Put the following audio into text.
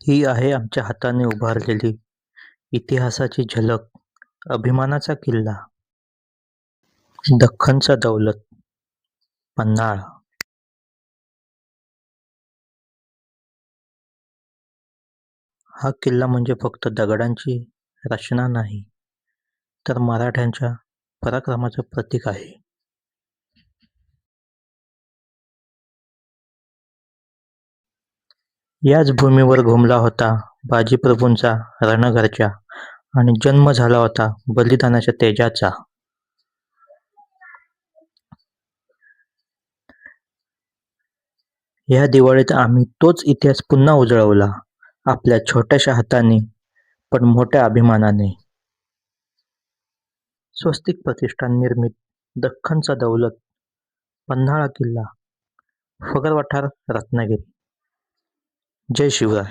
ही आहे आमच्या हाताने उभारलेली इतिहासाची झलक, अभिमानाचा किल्ला, दख्खनचा दौलत, पन्हाळा. हा किल्ला म्हणजे फक्त दगडांची रचना नाही, तर मराठ्यांच्या पराक्रमाचं प्रतीक आहे. याच भूमीवर घुमला होता बाजीप्रभूंचा रणघरच्या आणि जन्म झाला होता बलिदानाच्या तेजाचा. ह्या दिवाळीत आम्ही तोच इतिहास पुन्हा उजळवला, आपल्या छोट्याशा हाताने पण मोठ्या अभिमानाने. स्वस्तिक प्रतिष्ठान निर्मित दख्खनचा दौलत, पन्हाळा किल्ला, फगरवठार रत्नागिरी. जय शिवा!